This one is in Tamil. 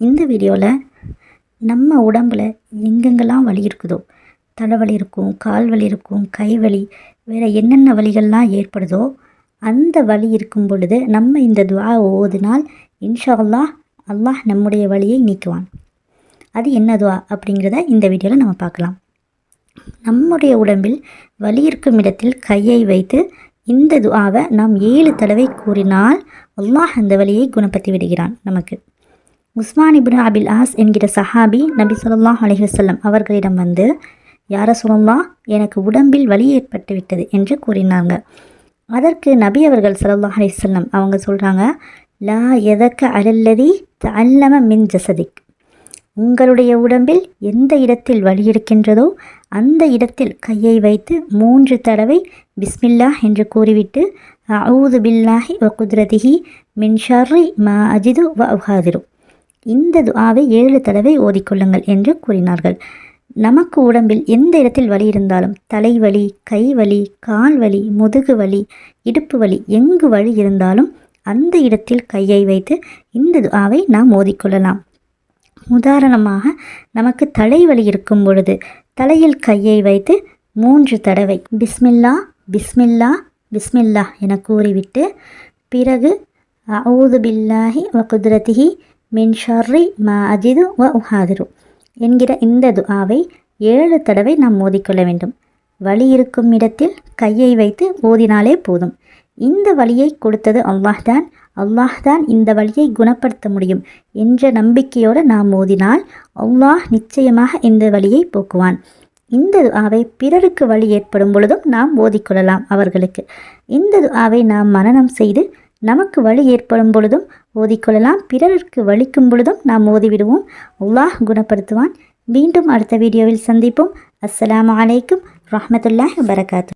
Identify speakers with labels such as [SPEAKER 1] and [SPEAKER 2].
[SPEAKER 1] இந்த வீடியோவில் நம்ம உடம்பில் எங்கெங்கெல்லாம் வலி இருக்குதோ? தலைவலி இருக்கும் கால் வலி இருக்கும் கை வலி வேறு என்னென்ன வலிகள்லாம் ஏற்படுதோ அந்த வலி இருக்கும் பொழுது நம்ம இந்த துவா ஓதினால் இன்ஷா அல்லாஹ் அல்லாஹ் நம்முடைய வழியை நீக்குவான். அது என்ன துவா அப்படிங்கிறத இந்த வீடியோவில் நம்ம பார்க்கலாம். நம்முடைய உடம்பில் வலி இருக்கும் இடத்தில் கையை வைத்து இந்த துவாவை நாம் ஏழு தடவை கூறினால் அல்லாஹ் அந்த வலியை குணப்படுத்தி விடுகிறான் நமக்கு. உஸ்மான் இப்னு அபில் ஆஸ் என்கிற சஹாபி நபி சொல்லா அலைஹி வஸல்லம் அவர்களிடம் வந்து யார சொல்லலாம் எனக்கு உடம்பில் வலி ஏற்பட்டு விட்டது என்று கூறினாங்க. அதற்கு நபி அவர்கள் சல்லா அலிசல்லம் அவங்க சொல்கிறாங்க லா எதக்க அலல்லதி தல்லம மின் ஜசதிக். உங்களுடைய உடம்பில் எந்த இடத்தில் வலி இருக்கின்றதோ அந்த இடத்தில் கையை வைத்து மூன்று தடவை பிஸ்மில்லா என்று கூறிவிட்டு அவுது பில்லாஹி வ குதிரதிஹி மின் ஷர்ரி மா அஜிது வ உஹாதிரு இந்த துஆவை ஏழு தடவை ஓதிக்கொள்ளுங்கள் என்று கூறினார்கள். நமக்கு உடம்பில் எந்த இடத்தில் வலி இருந்தாலும் தலைவலி கைவலி கால் வலி முதுகு வலி இடுப்பு வலி எங்கு வலி இருந்தாலும் அந்த இடத்தில் கையை வைத்து இந்த துஆவை நாம் ஓதிக்கொள்ளலாம். உதாரணமாக நமக்கு தலைவலி இருக்கும் பொழுது தலையில் கையை வைத்து மூன்று தடவை பிஸ்மில்லா பிஸ்மில்லா பிஸ்மில்லா என கூறிவிட்டு பிறகு அவுது பில்லாஹி வ மின் ஷர்ரி மா அஜிது வ உஹாதிரு என்கிற இந்த துஆவை ஏழு தடவை நாம் ஓதிக்கொள்ள வேண்டும். வலி இருக்கும் இடத்தில் கையை வைத்து ஓதினாலே போதும். இந்த வழியை கொடுத்தது அல்லாஹ் தான். அல்லாஹ் தான் இந்த வழியை குணப்படுத்த முடியும் என்ற நம்பிக்கையோடு நாம் ஓதினால் அல்லாஹ் நிச்சயமாக இந்த வழியை போக்குவான். இந்த துஆவை பிறருக்கு வழி ஏற்படும் பொழுதும் நாம் ஓதிக்கொள்ளலாம் அவர்களுக்கு. இந்த துஆவை நாம் மனநம் செய்து நமக்கு வழி ஏற்படும் பொழுதும் ஓதிக்கொள்ளலாம். பிறருக்கு வலிக்கும் பொழுதும் நாம் ஓதிவிடுவோம். அல்லாஹ் குணப்படுத்துவான். மீண்டும் அடுத்த வீடியோவில் சந்திப்போம். அஸ்லாம் அலைக்கும் ரஹமத்துல்லாஹ் வரகாத்து